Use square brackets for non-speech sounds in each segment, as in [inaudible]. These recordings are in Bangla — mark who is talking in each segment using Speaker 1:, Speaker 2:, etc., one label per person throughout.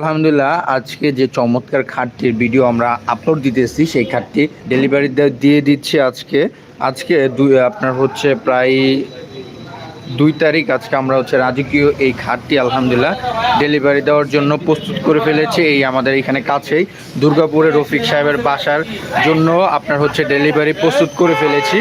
Speaker 1: আলহামদুলিল্লাহ, আজকে যে চমৎকার খাটটির ভিডিও আমরা আপলোড দিতেছি সেই খাটটি ডেলিভারি দিয়ে দিচ্ছি আজকে। আজকে দুই, আপনার হচ্ছে প্রায় দুই তারিখ আজকে আমরা হচ্ছে রাজকীয় এই খাটটি আলহামদুলিল্লাহ ডেলিভারি দেওয়ার জন্য প্রস্তুত করে ফেলেছে, এই আমাদের এখানে কাছেই। দুর্গাপুরে রফিক সাহেবের বাসার জন্য আপনার হচ্ছে ডেলিভারি প্রস্তুত করে ফেলেছি।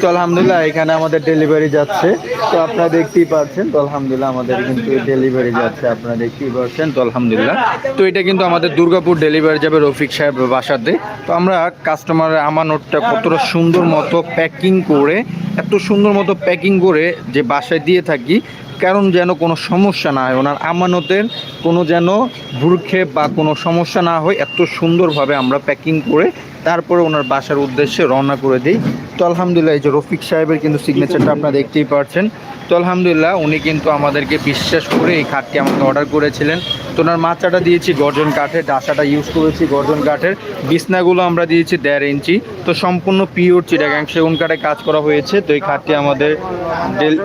Speaker 1: তো আলহামদুলিল্লাহ, এখানে আমাদের ডেলিভারি যাচ্ছে। তো আপনারা দেখতেই পাচ্ছেন, তো আলহামদুলিল্লাহ আমাদের কিন্তু ডেলিভারি যাচ্ছে, আপনারা দেখতেই পাচ্ছেন, তো আলহামদুলিল্লাহ। তো এটা কিন্তু আমাদের দুর্গাপুর ডেলিভারি যাবে রফিক সাহেবের বাসাতে। তো আমরা কাস্টমারের আমানতটা কতটা সুন্দর মতো প্যাকিং করে, এত সুন্দর মতো প্যাকিং করে যে বাসায় দিয়ে থাকি, কারণ যেন কোনো সমস্যা না হয়, ওনার আমানতের কোনো যেন ভুরক্ষেপ বা কোনো সমস্যা না হয়, এত সুন্দরভাবে আমরা প্যাকিং করে তারপরে ওনার বাসার উদ্দেশ্যে রওনা করে দিই। তো আলহামদুলিল্লাহ, এই যে রফিক সাহেবের কিন্তু সিগনেচারটা আপনারা দেখতেই পাচ্ছেন তো আলহামদুলিল্লাহ, উনি কিন্তু আমাদেরকে বিশ্বাস করে এই খাটটি আমাকে অর্ডার করেছিলেন। তো ওনার মাচাটা দিয়েছি গর্জন কাঠের, ডাসাটা ইউজ করেছি গর্জন কাঠের। বিছনাগুলো আমরা দিয়েছি দেড় ইঞ্চি। তো সম্পূর্ণ পিওর চিটাগাং সেগুন কাঠে কাজ করা হয়েছে। তো এই খাটটি আমাদের ডেল-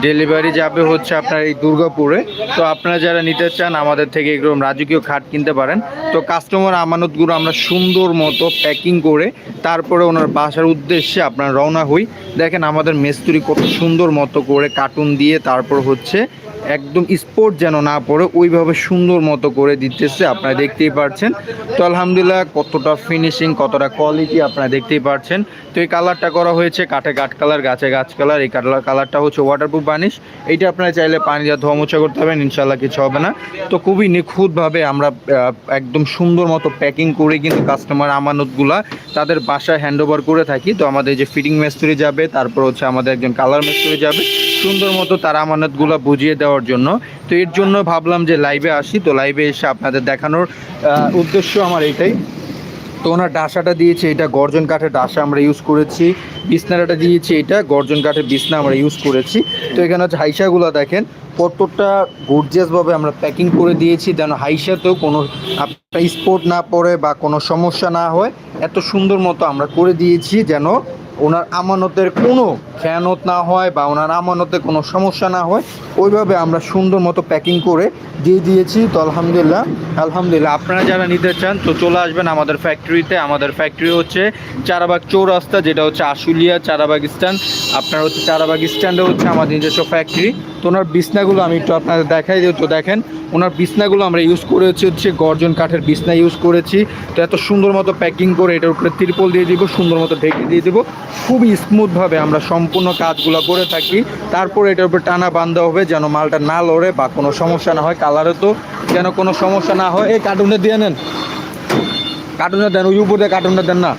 Speaker 1: ডেলিভারি যাবে হচ্ছে আপনার এই দুর্গাপুরে। তো আপনারা যারা নিতে চান আমাদের থেকে এরকম রাজকীয় খাট কিনতে পারেন। তো কাস্টমার আমানতগুলো আমরা সুন্দর মতো প্যাকিং করে তারপরে ওনার বাসার উদ্দেশ্যে আপনার রওনা হই। দেখেন আমাদের মেস্তুরি কত সুন্দর মতো করে কার্টুন দিয়ে তারপর হচ্ছে একদম স্পোর্ট যেন না পড়ে, ওইভাবে সুন্দর মতো করে দিতেছে আপনারা দেখতেই পাচ্ছেন তো আলহামদুলিল্লাহ কতটা ফিনিশিং কতটা কোয়ালিটি আপনারা দেখতেই পাচ্ছেন তো এই কালারটা করা হয়েছে কাঠে কাঠ কালার গাছে গাছ কালার এই কালার কালারটা হচ্ছে ওয়াটারপ্রুফ বানিশ এইটা আপনারা চাইলে পানি দিয়ে ধোয়া মোছা করতে পারবেন ইনশাল্লাহ কিছু হবে না। তো খুবই নিখুঁতভাবে আমরা একদম সুন্দর মতো প্যাকিং করে কিন্তু কাস্টমার আমানতগুলা তাদের বাসায় হ্যান্ড ওভার করে থাকি। তো আমাদের যে ফিটিং মিস্ত্রি যাবে, তারপর হচ্ছে আমাদের একজন কালার মিস্ত্রি যাবে। সুন্দর মতো তারা আমানতগুলো বুঝিয়ে দেওয়ার জন্য। তো এর জন্য ভাবলাম যে লাইভে আসি। তো লাইভে এসে আপনাদের দেখানোর উদ্দেশ্য আমার এটাই। তো ওনার ডাসাটা দিয়েছে এটা, গর্জন কাঠের ডাসা আমরা ইউজ করেছি। বিছনাটা দিয়েছি এটা, গর্জন কাঠের বিছনা আমরা ইউজ করেছি। তো এখানে হচ্ছে হাইসাগুলো দেখেন, কতটা গর্জিয়াসভাবে আমরা প্যাকিং করে দিয়েছি। যেন হাইসাতেও কোনো আপনার স্পোর্ট না পড়ে বা কোনো সমস্যা না হয়। এত সুন্দর মতো আমরা করে দিয়েছি যেন ওনার আমানতের কোনো খেয়ানত না হয় বা ওনার আমানতে কোনো সমস্যা না হয়, ওইভাবে আমরা সুন্দর মতো প্যাকিং করে দিয়ে দিয়েছি। তো আলহামদুলিল্লাহ আলহামদুলিল্লাহ, আপনারা যারা নিতে চান, তো চলে আসবেন আমাদের ফ্যাক্টরিতে আমাদের ফ্যাক্টরি হচ্ছে চারাবাগ চৌরাস্তা, যেটা হচ্ছে আশুলিয়া চারাবাগ স্ট্যান্ড। আপনার হচ্ছে চারাবাগ স্ট্যান্ডে হচ্ছে আমাদের নিজস্ব ফ্যাক্টরি তো ওনার বিছনাগুলো আমি একটু আপনাদের দেখাই দিই। তো দেখেন, ওনার বিছনাগুলো আমরা ইউজ করেছি হচ্ছে গর্জন কাঠের বিছনা ইউজ করেছি। তো এত সুন্দর মতো প্যাকিং করে এটার উপরে তিরপল দিয়ে দিব, সুন্দর মতো ঢেকে দিয়ে দিব। খুবই স্মুথভাবে আমরা সম্পূর্ণ কাজগুলো করে থাকি। তারপর এটার উপর টানা বান্ধা হবে যেন মালটা না লড়ে বা কোনো সমস্যা না হয় কালারে তো যেন কোনো সমস্যা না হয়। এই কার্টুনে দিয়ে নেন। কার্টুনে দেন, ওই উপরে কার্টুনটা দেন না।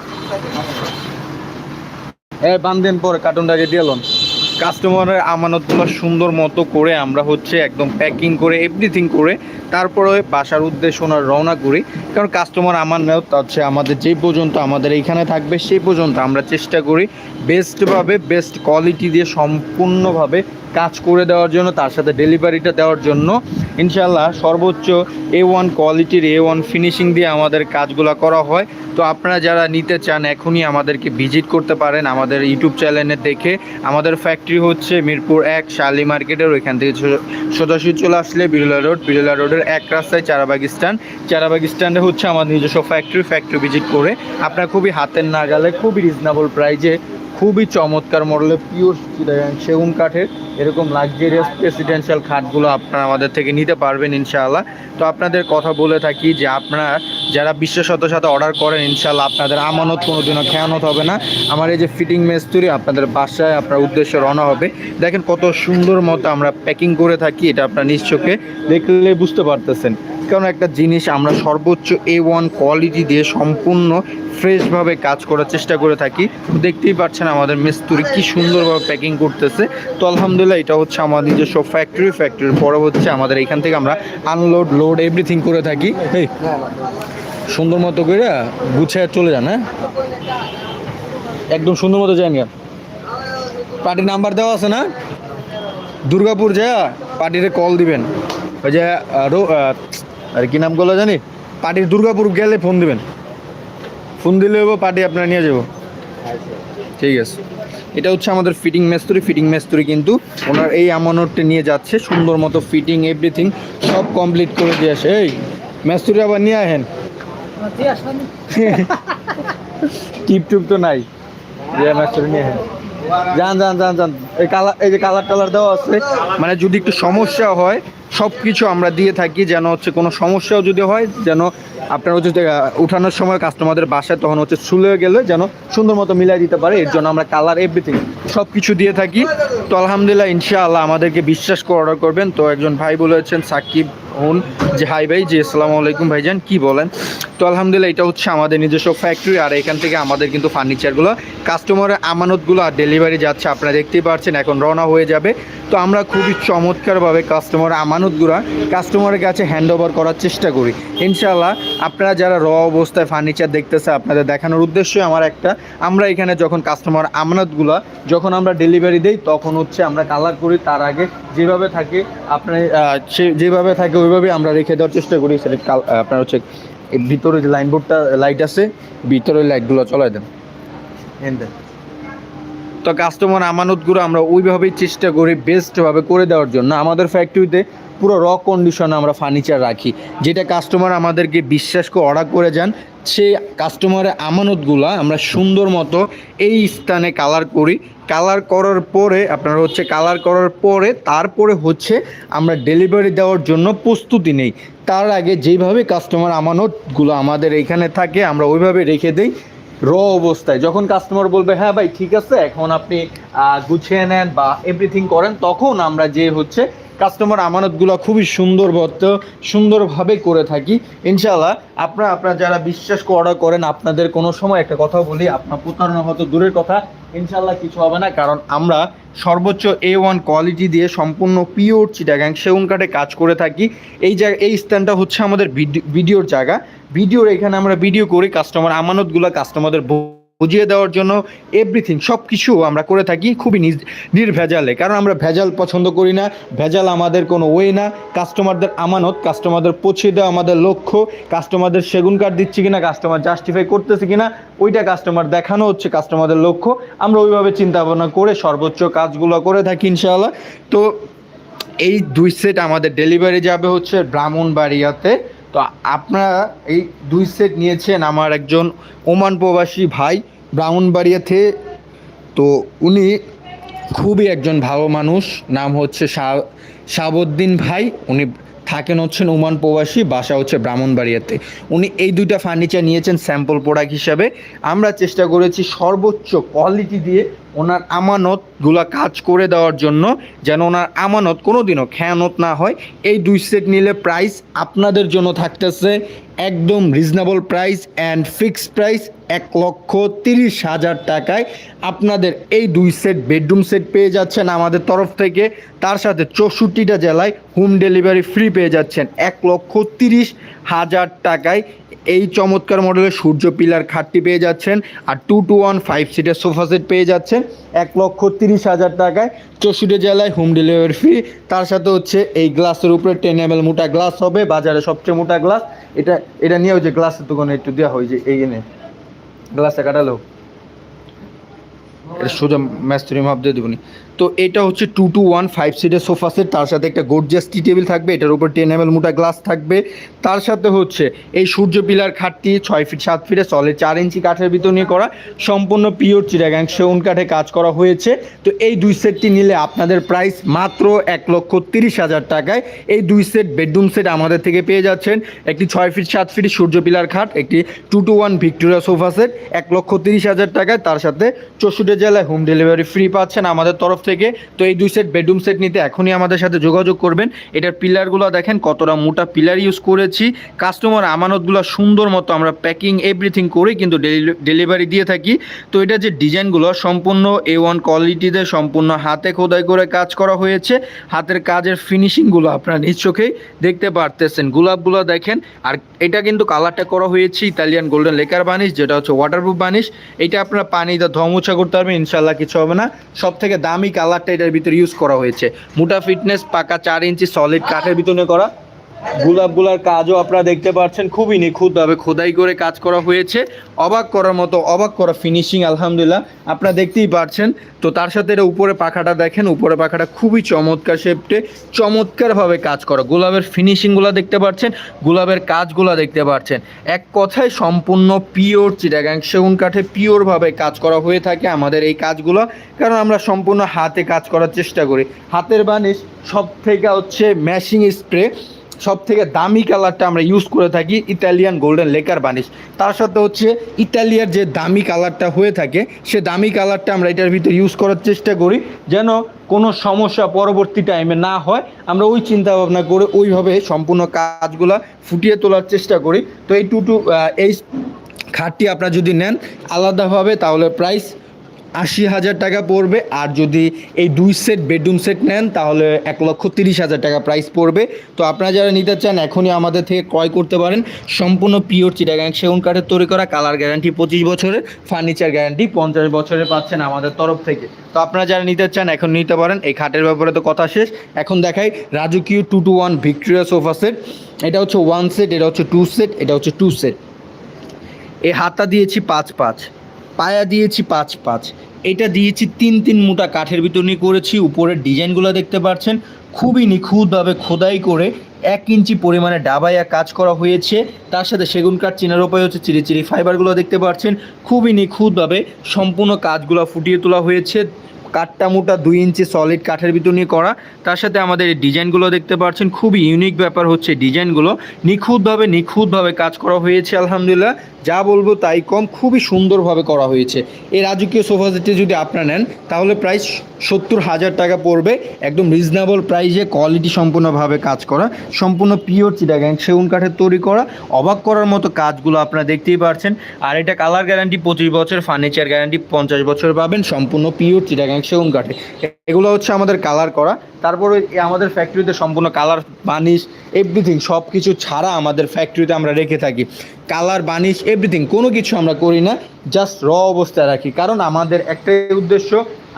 Speaker 1: এ বান্ধেন পরে কার্টুনটাকে দিয়ে লোন। কাস্টমারের আমানতগুলো সুন্দর মতো করে আমরা হচ্ছে একদম প্যাকিং করে এভরিথিং করে তারপরে বাসার উদ্দেশ্য ওনার রওনা করি। কারণ কাস্টমার আমার নেওয়া হচ্ছে আমাদের যে পর্যন্ত আমাদের এইখানে থাকবে সেই পর্যন্ত আমরা চেষ্টা করি বেস্টভাবে বেস্ট কোয়ালিটি দিয়ে সম্পূর্ণভাবে কাজ করে দেওয়ার জন্য, তার সাথে ডেলিভারিটা দেওয়ার জন্য। ইনশাল্লাহ সর্বোচ্চ এ ওয়ান কোয়ালিটির এ ওয়ান ফিনিশিং দিয়ে আমাদের কাজগুলো করা হয়। তো আপনারা যারা নিতে চান, এখনই আমাদেরকে ভিজিট করতে পারেন আমাদের ইউটিউব চ্যানেলে দেখে। আমাদের ফ্যাক্টরি হচ্ছে মিরপুর এক, শালি মার্কেটের ওইখান থেকে সোজাসুজি চলে আসলে বিরলা রোড। বিরলা রোডের এক রাস্তায় চারাবাগ স্ট্যান্ড চারাবাগ স্ট্যান্ডে হচ্ছে আমাদের নিজস্ব ফ্যাক্টরি ফ্যাক্টরি ভিজিট করে। আপনারা খুবই হাতের নাগালে, খুবই রিজনেবল প্রাইজে খুবই চমৎকার মডেলের পিওর সেগুন কাঠের, এরকম লাক্সারিয়াস প্রেসিডেন্সিয়াল খাটগুলো আপনারা আমাদের থেকে নিতে পারবেন ইনশাআল্লাহ। তো আপনাদের কথা বলে থাকি যে আপনারা যারা বিশ্বশত সাথে অর্ডার করেন, ইনশাআল্লাহ আপনাদের আমানত কোনোদিনও খেয়ানত হবে না। আমার এই যে ফিটিং মেস্তুরি আপনাদের বাসায় আপনার উদ্দেশ্যে রওনা হবে। দেখেন কত সুন্দর মতো আমরা প্যাকিং করে থাকি, এটা আপনার নিশ্চোখে দেখলে বুঝতে পারতেছেন। কারণ একটা জিনিস আমরা সর্বোচ্চ এ ওয়ান কোয়ালিটি দিয়ে সম্পূর্ণ ফ্রেশভাবে কাজ করার চেষ্টা করে থাকি। দেখতেই পাচ্ছেন আমাদের মিস্তুরি কি সুন্দরভাবে প্যাকিং করতেছে। তো আলহামদুলিল্লাহ, এটা হচ্ছে আমাদের নিজস্ব ফ্যাক্টরি ফ্যাক্টরির পরে হচ্ছে আমাদের এখান থেকে আমরা আনলোড লোড এভরিথিং করে থাকি। সুন্দর মতো করে গুছিয়ে চলে যান হ্যাঁ? একদম সুন্দর মতো যান পার্টির নাম্বার দেওয়া আছে না? দুর্গাপুর যা পার্টিরে কল দিবেন। ওই যে আর কি নাম করল জানি? পার্টির দুর্গাপুর গেলে ফোন দিবেন। ফোন দিলে পার্টি আপনার নিয়ে যাব। ঠিক আছে। এটা হচ্ছে আমাদের ফিটিং মেস্তুরি ফিটিং মেস্তুরি কিন্তু ওনার এই আমানতটা নিয়ে যাচ্ছে সুন্দর মতো ফিটিং এভরিথিং সব কমপ্লিট করে দিয়ে আসে। এই মেস্তুরি আবার নিয়ে আহেন? [laughs] টিপ টুপ তো নাই। যে মেস্তুরি নিয়ে আহেন। যান যান যান যান। এই কালার এই যে কালার টালার দেওয়া আছে মানে যদি একটু সমস্যা হয় সব কিছু আমরা দিয়ে থাকি, যেন হচ্ছে কোনো সমস্যাও যদি হয়, যেন আপনার হচ্ছে উঠানোর সময় কাস্টমারদের বাসায় তখন হচ্ছে চুলে গেলে যেন সুন্দর মতো মিলাই দিতে পারে, এর জন্য আমরা কালার এভরিথিং সব কিছু দিয়ে থাকি। তো আলহামদুলিল্লাহ, ইনশাআল্লাহ আমাদেরকে বিশ্বাস করে অর্ডার করবেন। তো একজন ভাই বলেছেন, সাকিব হুন যে, হাই ভাই, জি, আসসালামু আলাইকুম ভাইজান, কি বলেন? তো আলহামদুলিল্লাহ, এটা হচ্ছে আমাদের নিজস্ব ফ্যাক্টরি আর এখান থেকে আমাদের কিন্তু ফার্নিচারগুলো কাস্টমারের আমানতগুলো আর ডেলিভারি যাচ্ছে, আপনারা দেখতেই পাচ্ছেন এখন রওনা হয়ে যাবে। তো আমরা খুবই চমৎকারভাবে কাস্টমার আমানতগুলো কাস্টমারের কাছে হ্যান্ড ওভার করার চেষ্টা করি। ইনশাআল্লাহ, আপনারা যারা র অবস্থায় ফার্নিচার দেখতেছে, আপনাদের দেখানোর উদ্দেশ্য আমার একটা, আমরা এখানে যখন কাস্টমার আমানতগুলো, যখন আমরা ডেলিভারি দেই, তখন হচ্ছে আমরা কালার করি, তার আগে যেভাবে থাকে, আপনার সে, যেভাবে থাকে ওইভাবে আমরা রেখে দেওয়ার চেষ্টা করি। সেটা কাল- আপনার হচ্ছে ভিতরে যে লাইন বোর্ডটা লাইট আছে ভিতরে লাইটগুলো চলাই দেন। তো কাস্টমার আমানতগুলো আমরা ওইভাবেই চেষ্টা করি বেস্টভাবে করে দেওয়ার জন্য। আমাদের ফ্যাক্টরিতে পুরো র কন্ডিশনে আমরা ফার্নিচার রাখি। যেটা কাস্টমার আমাদেরকে বিশ্বাস করে অর্ডার করে যান, সেই কাস্টমারের আমানতগুলো আমরা সুন্দর মতো এই স্থানে কালার করি। কালার করার পরে, আপনার হচ্ছে কালার করার পরে, তারপরে হচ্ছে আমরা ডেলিভারি দেওয়ার জন্য প্রস্তুতি নেই। তার আগে যেইভাবে কাস্টমার আমানতগুলো আমাদের এখানে থাকে, আমরা ওইভাবে রেখে দেই র অবস্থায়। যখন কাস্টমার বলবে হ্যাঁ ভাই, ঠিক আছে, এখন আপনি গুছিয়ে নেন বা এভরিথিং করেন, তখন আমরা যে হচ্ছে কাস্টমার আমানতগুলো খুবই সুন্দর বত সুন্দরভাবে করে থাকি। ইনশাল্লাহ আপনারা আপনারা যারা বিশ্বাস অর্ডার করেন, আপনাদের কোনো সময় একটা কথা বলি, আপনার প্রতারণা হয়তো দূরের কথা ইনশাল্লাহ কিছু হবে না, কারণ আমরা সর্বোচ্চ এ ওয়ান কোয়ালিটি দিয়ে সম্পূর্ণ পিওর চিটাগাং সেগুন কাঠে কাজ করে থাকি। এই জায়গা, এই স্থানটা হচ্ছে আমাদের ভিডি- ভিডিওর জায়গা। ভিডিওর এখানে আমরা ভিডিও করি কাস্টমার আমানতগুলো কাস্টমারদের বুঝিয়ে দেওয়ার জন্য এভরিথিং সব কিছু আমরা করে থাকি খুবই নির্ভেজালে। কারণ আমরা ভেজাল পছন্দ করি না, ভেজাল আমাদের কোনো ওয়ে না। কাস্টমারদের আমানত, কাস্টমারদের পৌঁছে দেওয়া আমাদের লক্ষ্য। কাস্টমারদের সেগুন কার্ড দিচ্ছি কিনা, কাস্টমার জাস্টিফাই করতেছে কিনা, ওইটা কাস্টমার দেখানো হচ্ছে, কাস্টমারদের লক্ষ্য। আমরা ওইভাবে চিন্তা ভাবনা করে সর্বোচ্চ কাজগুলো করে থাকি ইনশাআল্লাহ। তো এই দুই সেট আমাদের ডেলিভারি যাবে হচ্ছে ব্রাহ্মণবাড়িয়াতে। তো আপনারা এই দুই সেট নিয়েছেন আমার একজন ওমান প্রবাসী ভাই। ব্রাহ্মণবাড়িয়াতে তো উনি খুবই একজন ভালো মানুষ। নাম হচ্ছে শাহ শাহাবুদ্দিন ভাই। উনি থাকেন হচ্ছেন উমান প্রবাসী, বাসা হচ্ছে ব্রাহ্মণবাড়িয়াতে উনি এই দুইটা ফার্নিচার নিয়েছেন স্যাম্পল প্রোডাক্ট হিসাবে। আমরা চেষ্টা করেছি সর্বোচ্চ কোয়ালিটি দিয়ে ওনার আমানতগুলা কাজ করে দেওয়ার জন্য যেন ওনার আমানত কোনোদিনও খেয়ানত না হয়। এই দুই সেট নিলে প্রাইস আপনাদের জন্য থাকতেছে একদম reasonable price and fixed price এক লক্ষ তিরিশ হাজার টাকায়। আপনাদের এই দুই সেট বেডরুম সেট পেয়ে যাচ্ছেন আমাদের তরফ থেকে। তার সাথে চৌষট্টিটা জেলায় হোম ডেলিভারি ফ্রি পেয়ে যাচ্ছেন এক লক্ষ তিরিশ হাজার টাকায়। এই চমৎকার মডেলের সূর্য পিলার খাটটি পেয়ে যাচ্ছেন আর টু টু ওয়ান ফাইভ সিটের সোফা সেট পেয়ে যাচ্ছেন এক লক্ষ তিরিশ হাজার টাকায়। চৌষট্টি জেলায় হোম ডেলিভারি ফ্রি তার সাথে হচ্ছে এই গ্লাসের উপরে টেন এম মোটা গ্লাস হবে, বাজারে সবচেয়ে মোটা গ্লাস এটা এটা নিয়েও যে গ্লাসের দোকানে একটু দেওয়া হয় যে এই এনে। গ্লাসটা কাটালো। এটা সোজা ম্যাস্টরি মাপ দিয়ে দেবনি তো এটা হচ্ছে টু টু ওয়ান ফাইভ সিটের সোফা সেট তার সাথে একটা গোর্জিয়াস টি টেবিল থাকবে, এটার উপর টেন এম মোটা গ্লাস থাকবে। তার সাথে হচ্ছে এই সূর্য পিলার খাটটি ছয় ফিট সাত ফিটে সলিড চার ইঞ্চি কাঠের ভিতর নিয়ে করা, সম্পূর্ণ পিওর চিরাগাং সেউন কাঠে কাজ করা হয়েছে। তো এই দুই সেটটি নিলে আপনাদের প্রাইস মাত্র এক লক্ষ তিরিশ হাজার টাকায়। এই দুই সেট বেডরুম সেট আমাদের থেকে পেয়ে যাচ্ছেন। একটি ছয় ফিট সাত ফিট সূর্য পিলার খাট, একটি two two one Victoria sofa set এক লক্ষ তিরিশ হাজার টাকায়। তার সাথে চৌষট্টি জেলায় হোম ডেলিভারি ফ্রি পাচ্ছেন আমাদের তরফ থেকে। তো এই দুই সেট বেডরুম সেট নিতে এখনই আমাদের সাথে যোগাযোগ করবেন। এটার পিলারগুলো দেখেন, কতটা মোটা পিলার ইউজ করেছি। কাস্টমার আমানতগুলো সুন্দর মতো আমরা প্যাকিং এভরিথিং করে কিন্তু ডেলিভারি দিয়ে থাকি। তো এটা যে ডিজাইনগুলো সম্পূর্ণ এ ওয়ান কোয়ালিটিতে সম্পূর্ণ হাতে খোদাই করে কাজ করা হয়েছে। হাতের কাজের ফিনিশিংগুলো আপনারা নিজ চোখেই দেখতে পারতেছেন। গোলাপগুলো দেখেন, আর এটা কিন্তু কালারটা করা হয়েছে ইতালিয়ান গোল্ডেন লেকার বানিশ, যেটা হচ্ছে ওয়াটারপ্রুফ বানিশ। এটা আপনারা পানিতে ধমুচা করতে পারবেন ইনশাল্লাহ কিছু হবে না। সব থেকে দামি কালারটা এটার ভিতরে ইউজ করা হয়েছে। মোটা ফিটনেস পাকা চার ইঞ্চি সলিড কাঠের ভিতরে করা। গোলাপগুলার কাজও আপনারা দেখতে পাচ্ছেন, খুবই নিখুঁতভাবে খোদাই করে কাজ করা হয়েছে। অবাক করার মতো, অবাক করা ফিনিশিং আলহামদুলিল্লাহ। আপনারা দেখতেই পাচ্ছেন, তো তার সাথে এটা উপরে পাখাটা দেখেন, উপরে পাখাটা খুবই চমৎকার শেপটে চমৎকারভাবে কাজ করা। গোলাপের ফিনিশিংগুলো দেখতে পাচ্ছেন, গোলাপের কাজগুলো দেখতে পাচ্ছেন। এক কথায় সম্পূর্ণ পিওর চিটাগাং সেগুন কাঠে পিওরভাবে কাজ করা হয়ে থাকে আমাদের এই কাজগুলো, কারণ আমরা সম্পূর্ণ হাতে কাজ করার চেষ্টা করি। হাতের বানিশ সব থেকে হচ্ছে ম্যাশিং স্প্রে সব থেকে দামি কালারটা আমরা ইউজ করে থাকি ইতালিয়ান গোল্ডেন লেকার বানিশ তার সাথে হচ্ছে ইতালিয়ার যে দামি কালারটা হয়ে থাকে, সে দামি কালারটা আমরা এটার ভিতরে ইউজ করার চেষ্টা করি, যেন কোনো সমস্যা পরবর্তী টাইমে না হয়। আমরা ওই চিন্তা ভাবনা করে ওইভাবে সম্পূর্ণ কাজগুলা ফুটিয়ে তোলার চেষ্টা করি। তো এই টুটু এই খাটটি আপনারা যদি নেন, আলাদাভাবে তাহলে প্রাইস আশি হাজার টাকা পড়বে। আর যদি এই দুই সেট বেডরুম সেট নেন, তাহলে এক লক্ষ তিরিশ হাজার টাকা প্রাইস পড়বে। তো আপনারা যারা নিতে চান, এখনই আমাদের থেকে ক্রয় করতে পারেন। সম্পূর্ণ পিওর চিটাগাং সেগুন কাঠের তৈরি করা কালার গ্যারান্টি পঁচিশ বছরের ফার্নিচার গ্যারান্টি পঞ্চাশ বছরে পাচ্ছেন আমাদের তরফ থেকে। তো আপনারা যারা নিতে চান এখন নিতে পারেন। এই খাটের ব্যাপারে তো কথা শেষ। এখন দেখাই রাজকীয় two two one Victoria sofa set এটা হচ্ছে ওয়ান সেট এটা হচ্ছে টু সেট এটা হচ্ছে টু সেট এই হাতা দিয়েছি পাঁচ পাঁচ। পায়া দিয়েছি পাঁচ পাঁচ। এটা দিয়েছি তিন তিন মোটা কাঠের ভিতর নিয়ে করেছি, উপরের ডিজাইনগুলো দেখতে পাচ্ছেন। খুবই নিখুঁতভাবে খোদাই করে এক ইঞ্চি পরিমাণে ডাবাইয়া কাজ করা হয়েছে। তার সাথে সেগুন কাঠ, চেনার উপায় হচ্ছে চিরি চিরি ফাইবারগুলো দেখতে পাচ্ছেন। খুবই নিখুঁতভাবে সম্পূর্ণ কাজগুলো ফুটিয়ে তোলা হয়েছে। কাঠটা মোটা দুই ইঞ্চি সলিড কাঠের ভিতর নিয়ে করা। তার সাথে আমাদের এই ডিজাইনগুলো দেখতে পাচ্ছেন, খুবই ইউনিক ব্যাপার হচ্ছে ডিজাইনগুলো। নিখুঁতভাবে নিখুঁতভাবে কাজ করা হয়েছে, আলহামদুলিল্লাহ। যা বলব তাই কম, খুবই সুন্দরভাবে করা হয়েছে। এই রাজকীয় সোফা সেটটি যদি আপনারা নেন, তাহলে প্রাইস সত্তর হাজার টাকা পড়বে। একদম রিজনেবল প্রাইসে কোয়ালিটি সম্পূর্ণভাবে কাজ করা। সম্পূর্ণ পিওর চিটাগ্যাং সেগুন কাঠের তৈরি করা। অবাক করার মতো কাজগুলো আপনারা দেখতেই পারছেন। আর এটা কালার গ্যারান্টি পঁচিশ বছর ফার্নিচার গ্যারান্টি পঞ্চাশ বছর পাবেন। সম্পূর্ণ পিওর চিটাগ্যাং সেগুন কাঠে এগুলো হচ্ছে আমাদের কালার করা। তারপরে আমাদের ফ্যাক্টরিতে সম্পূর্ণ কালার বানিশ এভরিথিং সব কিছু ছাড়া আমাদের ফ্যাক্টরিতে আমরা রেখে থাকি। কালার বানিশ এভরিথিং কোনো কিছু আমরা করি না জাস্ট র অবস্থায় রাখি। কারণ আমাদের একটাই উদ্দেশ্য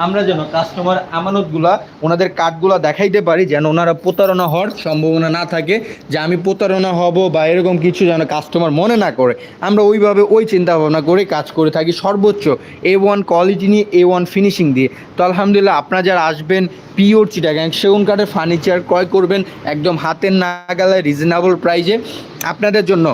Speaker 1: আমরা যেন কাস্টমার আমানতগুলা, ওনাদের কার্ডগুলো দেখাইতে পারি, যেন ওনারা প্রতারণা হওয়ার সম্ভাবনা না থাকে, যে আমি প্রতারণা হব বা এরকম কিছু যেন কাস্টমার মনে না করে। আমরা ওইভাবে ওই চিন্তা ভাবনা করে কাজ করে থাকি সর্বোচ্চ এ ওয়ান কোয়ালিটি নিয়ে এ ওয়ান ফিনিশিং দিয়ে। তো আলহামদুলিল্লাহ, আপনারা যারা আসবেন পিওর চিটাগ্যাং সেগুন কাঠের ফার্নিচার ক্রয় করবেন একদম হাতের নাগালে রিজনেবল প্রাইজে আপনাদের জন্য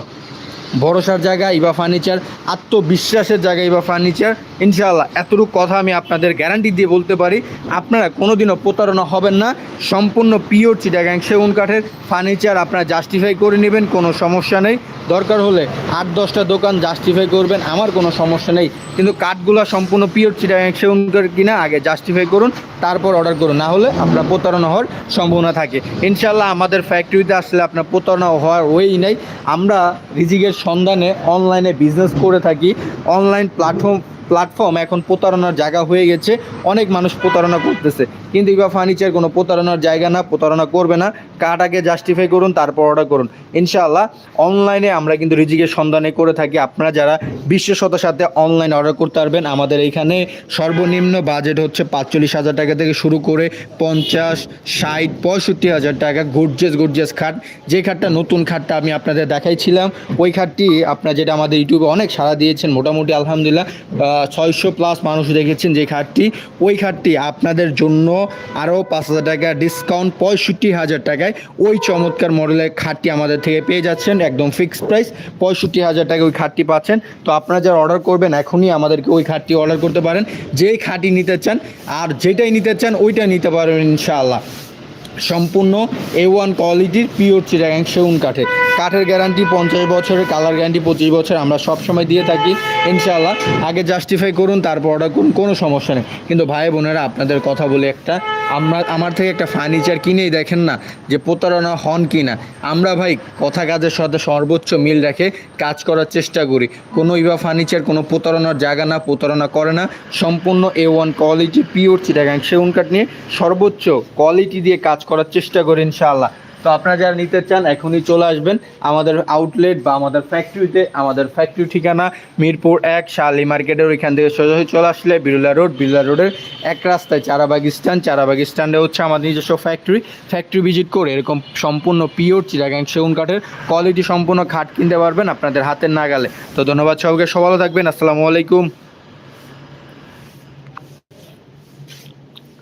Speaker 1: ভরসার জায়গা ইবা ফার্নিচার আত্মবিশ্বাসের জায়গা ইবা ফার্নিচার ইনশাআল্লাহ, এতটুকু কথা আমি আপনাদের গ্যারান্টি দিয়ে বলতে পারি, আপনারা কোনোদিনও প্রতারণা হবেন না। সম্পূর্ণ পিওর চিটাগ্যাং সেগুন কাঠের ফার্নিচার আপনারা জাস্টিফাই করে নেবেন, কোনো সমস্যা নেই। দরকার হলে আট দশটা দোকান জাস্টিফাই করবেন, আমার কোনো সমস্যা নেই। কিন্তু কাঠগুলো সম্পূর্ণ পিওর চিটাগ্যাং সেগুন কাঠ কিনা, আগে জাস্টিফাই করুন, তারপর অর্ডার করুন। না হলে আপনার প্রতারণা হওয়ার সম্ভাবনা থাকে। ইনশাল্লাহ আমাদের ফ্যাক্টরিতে আসলে আপনার প্রতারণা হওয়ার ওয়েই নেই। আমরা রিজিকের সন্ধানে অনলাইনে বিজনেস করে থাকি অনলাইন প্ল্যাটফর্ম প্ল্যাটফর্ম এখন প্রতারণার জায়গা হয়ে গেছে। অনেক মানুষ প্রতারণা করতেছে। কিন্তু ইবা ফার্নিচার কোনো প্রতারণার জায়গা না, প্রতারণা করবে না। কার্ড আগে জাস্টিফাই করুন, তারপর অর্ডার করুন। ইনশাআল্লাহ অনলাইনে আমরা কিন্তু রিজিকের সন্ধানে করে থাকি। আপনারা যারা বিশ্বসতার সাথে অনলাইন অর্ডার করতে পারবেন, আমাদের এইখানে সর্বনিম্ন বাজেট হচ্ছে পাঁচচল্লিশ হাজার টাকা থেকে শুরু করে পঞ্চাশ, ষাট, পঁয়ষট্টি হাজার টাকা গর্জেস গর্জেস খাট। যে খাটটা নতুন খাটটা আমি আপনাদের দেখাইছিলাম, ওই খাটটি আপনার যেটা আমাদের ইউটিউবে অনেক সাড়া দিয়েছেন, মোটামুটি আলহামদুলিল্লাহ ছয়শো প্লাস মানুষ দেখেছেন যে খাটটি, ওই খাটটি আপনাদের জন্য আরও পাঁচ হাজার টাকা ডিসকাউন্ট পঁয়ষট্টি হাজার টাকায় ওই চমৎকার মডেলের খাটটি আমাদের থেকে পেয়ে যাচ্ছেন, একদম ফিক্সড প্রাইস পঁয়ষট্টি হাজার টাকা ওই খাটটি পাচ্ছেন। তো আপনারা যারা অর্ডার করবেন, এখনই আমাদেরকে ওই খাটটি অর্ডার করতে পারেন। যেই খাটটি নিতে চান, আর যেটাই নিতে চান, ওইটাই নিতে পারবেন ইনশাআল্লাহ। সম্পূর্ণ এ ওয়ান কোয়ালিটির পিওর চিরাগাং সেগুন কাঠের। কাঠের গ্যারান্টি পঞ্চাশ বছরের কালার গ্যারান্টি পঁচিশ বছর, আমরা সব সময় দিয়ে থাকি। ইনশাআল্লাহ, আগে জাস্টিফাই করুন, তারপর অর্ডার করুন, কোনো সমস্যা নেই। কিন্তু ভাই বোনেরা, আপনাদের কথা বলে একটা আমরা আমার থেকে একটা ফার্নিচার কিনেই দেখেন না যে প্রতারণা হন কি না আমরা ভাই কথা কাজের সাথে সর্বোচ্চ মিল রেখে কাজ করার চেষ্টা করি। কোনো ইভা ফার্নিচার কোনো প্রতারণার জায়গা না, প্রতারণা করে না। সম্পূর্ণ A one quality pure Chittagong সেগুন কাঠ নিয়ে সর্বোচ্চ কোয়ালিটি দিয়ে কাজ করার চেষ্টা করি ইনশাআল্লাহ। তো আপনারা যারা নিতে চান, এখনই চলে আসবেন আমাদের আউটলেট বা আমাদের ফ্যাক্টরিতে আমাদের ফ্যাক্টরি ঠিকানা মিরপুর এক, শালি মার্কেটের ওইখান থেকে সোজাসুজি চলে আসলে বিরুলা রোড। বিরুলা রোডের এক রাস্তায় চারাবাগ স্ট্যান্ড। হচ্ছে আমাদের নিজস্ব ফ্যাক্টরি ফ্যাক্টরি ভিজিট করে এরকম সম্পূর্ণ পিওর চিরাগাং সেগুন কাঠের কোয়ালিটি সম্পূর্ণ খাট কিনতে পারবেন আপনাদের হাতের নাগালে। তো ধন্যবাদ সবাইকে সব ভালো থাকবেন। আসসালামু আলাইকুম।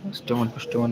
Speaker 1: Customer customer